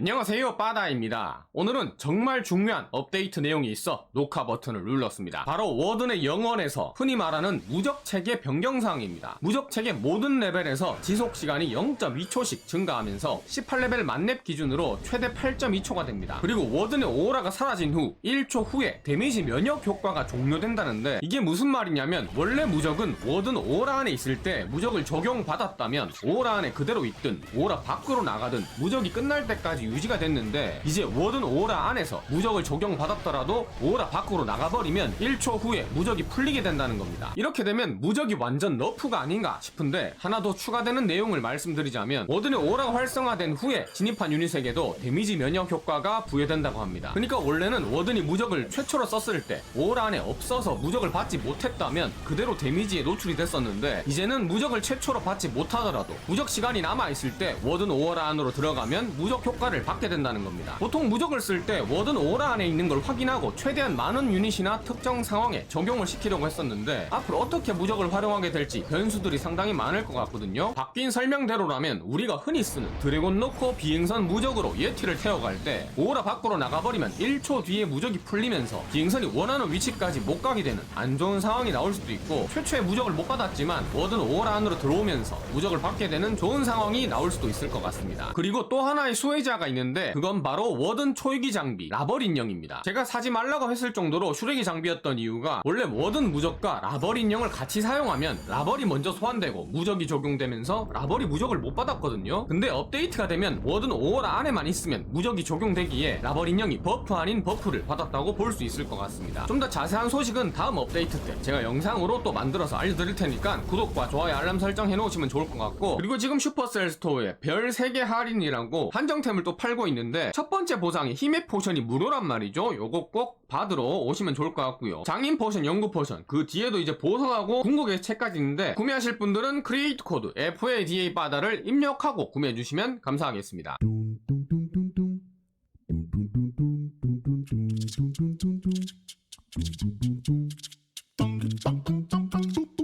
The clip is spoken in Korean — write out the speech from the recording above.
안녕하세요 빠다입니다. 오늘은 정말 중요한 업데이트 내용이 있어 녹화 버튼을 눌렀습니다. 바로 워든의 영원에서 흔히 말하는 무적체계 변경사항입니다. 무적체계 모든 레벨에서 지속시간이 0.2초씩 증가하면서 18레벨 만렙 기준으로 최대 8.2초가 됩니다. 그리고 워든의 오라가 사라진 후 1초 후에 데미지 면역 효과가 종료된다는데 이게 무슨 말이냐면 원래 무적은 워든 오라 안에 있을 때 무적을 적용받았다면 오라 안에 그대로 있든 오라 밖으로 나가든 무적이 끝날 때까지 유지가 됐는데 이제 워든 오라 안에서 무적을 적용받았더라도 오라 밖으로 나가버리면 1초 후에 무적이 풀리게 된다는 겁니다. 이렇게 되면 무적이 완전 너프가 아닌가 싶은데 하나 더 추가되는 내용을 말씀드리자면 워든의 오라가 활성화된 후에 진입한 유닛에게도 데미지 면역 효과가 부여된다고 합니다. 그러니까 원래는 워든이 무적을 최초로 썼을 때 오라 안에 없어서 무적을 받지 못했다면 그대로 데미지에 노출이 됐었는데 이제는 무적을 최초로 받지 못하더라도 무적 시간이 남아있을 때 워든 오라 안으로 들어가면 무적 효과를 받게 된다는 겁니다. 보통 무적을 쓸 때 워든 오라 안에 있는 걸 확인하고 최대한 많은 유닛이나 특정 상황에 적용을 시키려고 했었는데 앞으로 어떻게 무적을 활용하게 될지 변수들이 상당히 많을 것 같거든요. 바뀐 설명대로라면 우리가 흔히 쓰는 드래곤 넣고 비행선 무적으로 예티를 태워갈 때 오라 밖으로 나가버리면 1초 뒤에 무적이 풀리면서 비행선이 원하는 위치까지 못 가게 되는 안 좋은 상황이 나올 수도 있고 최초의 무적을 못 받았지만 워든 오라 안으로 들어오면서 무적을 받게 되는 좋은 상황이 나올 수도 있을 것 같습니다. 그리고 또 하나의 수혜자가 있는데 그건 바로 워든 초이기 장비 라벌 인형입니다. 제가 사지 말라고 했을 정도로 슈렉이 장비였던 이유가 원래 워든 무적과 라벌 인형을 같이 사용하면 라벌이 먼저 소환되고 무적이 적용되면서 라벌이 무적을 못 받았거든요. 근데 업데이트가 되면 워든 5월 안에만 있으면 무적이 적용되기에 라벌 인형이 버프 아닌 버프를 받았다고 볼 수 있을 것 같습니다. 좀 더 자세한 소식은 다음 업데이트 때 제가 영상으로 또 만들어서 알려드릴 테니까 구독과 좋아요 알람 설정 해놓으시면 좋을 것 같고 그리고 지금 슈퍼셀 스토어에 별 3개 할인이라고 한정템을 또 팔고 있는데 첫 번째 보상이 힘의 포션이 무료란 말이죠. 요거 꼭 받으러 오시면 좋을 것 같고요. 장인 포션, 연구 포션 그 뒤에도 이제 보석하고 궁극의 책까지 있는데 구매하실 분들은 크리에이트 코드 FADA 바다를 입력하고 구매해 주시면 감사하겠습니다.